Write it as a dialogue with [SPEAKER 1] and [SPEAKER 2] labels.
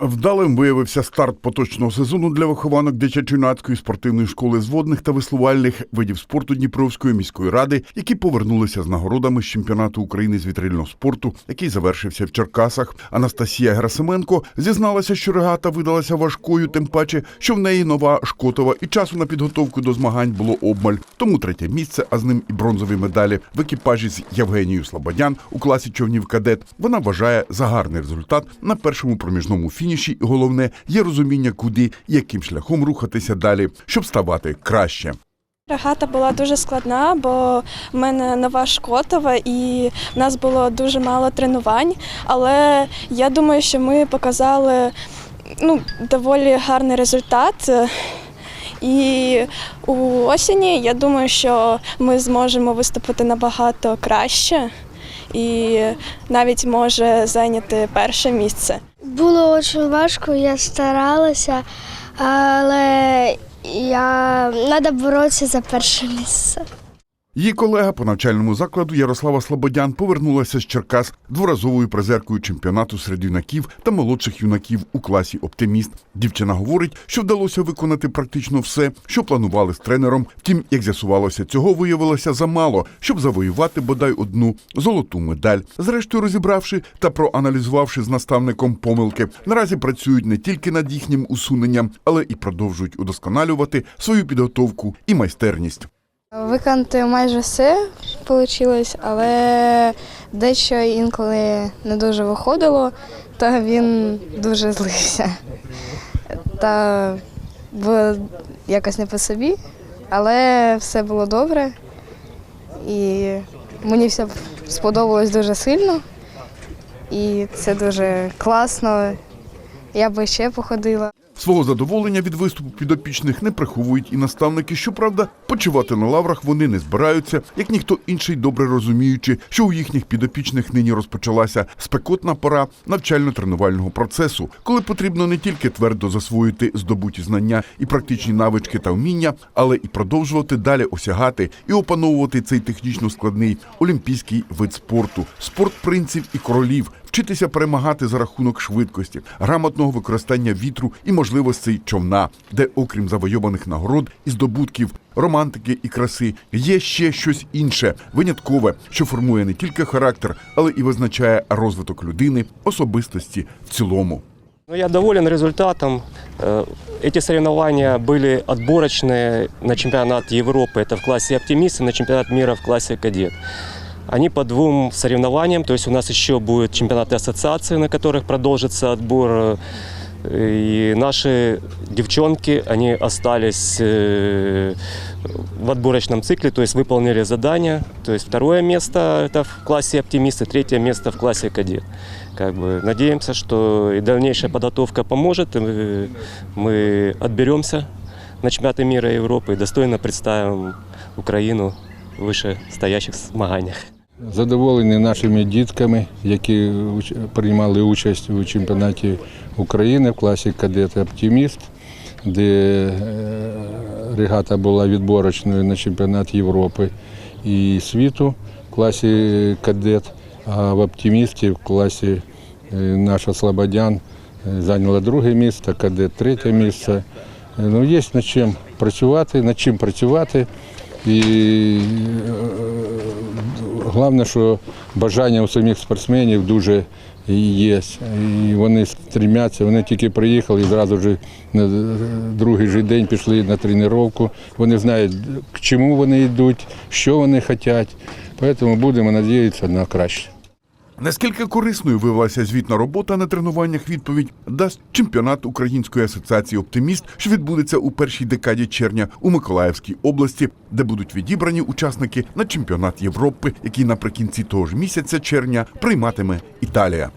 [SPEAKER 1] Вдалим виявився старт поточного сезону для вихованок дитячо-юнацької спортивної школи з водних та веслувальних видів спорту Дніпровської міської ради, які повернулися з нагородами з чемпіонату України з вітрильного спорту, який завершився в Черкасах. Анастасія Герасименко зізналася, що регата видалася важкою, тим паче, що в неї нова шкотова, і часу на підготовку до змагань було обмаль. Тому третє місце, а з ним і бронзові медалі в екіпажі з Євгенією Слободян у класі човнів кадет. Вона вважає за гарний результат на першому проміжному фініші. І головне є розуміння, куди яким шляхом рухатися далі, щоб ставати краще.
[SPEAKER 2] Регата була дуже складна, бо в мене нова шкотова і в нас було дуже мало тренувань. Але я думаю, що ми показали ну, доволі гарний результат. І у осені я думаю, що ми зможемо виступити набагато краще і навіть може зайняти перше місце.
[SPEAKER 3] Було дуже важко, я старалася, але я треба боротися за перше місце.
[SPEAKER 1] Її колега по навчальному закладу Ярослава Слободян повернулася з Черкас дворазовою призеркою чемпіонату серед юнаків та молодших юнаків у класі Оптиміст. Дівчина говорить, що вдалося виконати практично все, що планували з тренером. Втім, як з'ясувалося, цього виявилося замало, щоб завоювати бодай одну золоту медаль. Зрештою, розібравши та проаналізувавши з наставником помилки, наразі працюють не тільки над їхнім усуненням, але і продовжують удосконалювати свою підготовку і майстерність.
[SPEAKER 4] Виконати майже все вийшло, але дещо інколи не дуже виходило, то він дуже злився. Та було якось не по собі, але все було добре. І мені все сподобалось дуже сильно. І це дуже класно. Я би ще походила.
[SPEAKER 1] Свого задоволення від виступу підопічних не приховують і наставники. Щоправда, почивати на лаврах вони не збираються, як ніхто інший, добре розуміючи, що у їхніх підопічних нині розпочалася спекотна пора навчально-тренувального процесу, коли потрібно не тільки твердо засвоїти здобуті знання і практичні навички та вміння, але і продовжувати далі осягати і опановувати цей технічно складний олімпійський вид спорту, спорт принців і королів Вчитися перемагати за рахунок швидкості, грамотного використання вітру і можливостей човна, де, окрім завойованих нагород і здобутків, романтики і краси, є ще щось інше, виняткове, що формує не тільки характер, але і визначає розвиток людини, особистості в цілому.
[SPEAKER 5] Ну, я доволен результатом. Э, Эти соревнования были отборочные на чемпионат Европы, это в классе «Оптимист», и на чемпионат мира в классе «Кадет». Они по двум соревнованиям, то есть у нас еще будет чемпионаты ассоциации, на которых продолжится отбор. И наши девчонки, они остались э, в отборочном цикле, то есть выполнили задание. То есть второе место это в классе оптимисты, третье место в классе кадет. Как бы надеемся, что и дальнейшая подготовка поможет, и мы отберемся на чемпионаты мира и Европы и достойно представим Украину в вышестоящих змаганнях.
[SPEAKER 6] Задоволені нашими дітками, які приймали участь у чемпіонаті України в класі кадет Оптиміст, де е, регата була відборочною на чемпіонат Європи і світу в класі кадет, а в оптимісті в класі е, наша Слободян зайняла друге місце, кадет третє місце. Е, Ну, є над чим працювати, над чим працювати. І головне, що бажання у самих спортсменів дуже є. І вони стремляться, вони тільки приїхали і одразу вже на другий же день пішли на тренування. Вони знають, к чому вони йдуть, що вони хочуть. Тому будемо сподіватися на краще.
[SPEAKER 1] Наскільки корисною виявилася звітна робота на тренуваннях, відповідь дасть чемпіонат Української асоціації Оптиміст, що відбудеться у першій декаді червня у Миколаївській області, де будуть відібрані учасники на чемпіонат Європи, який наприкінці того ж місяця червня прийматиме Італія.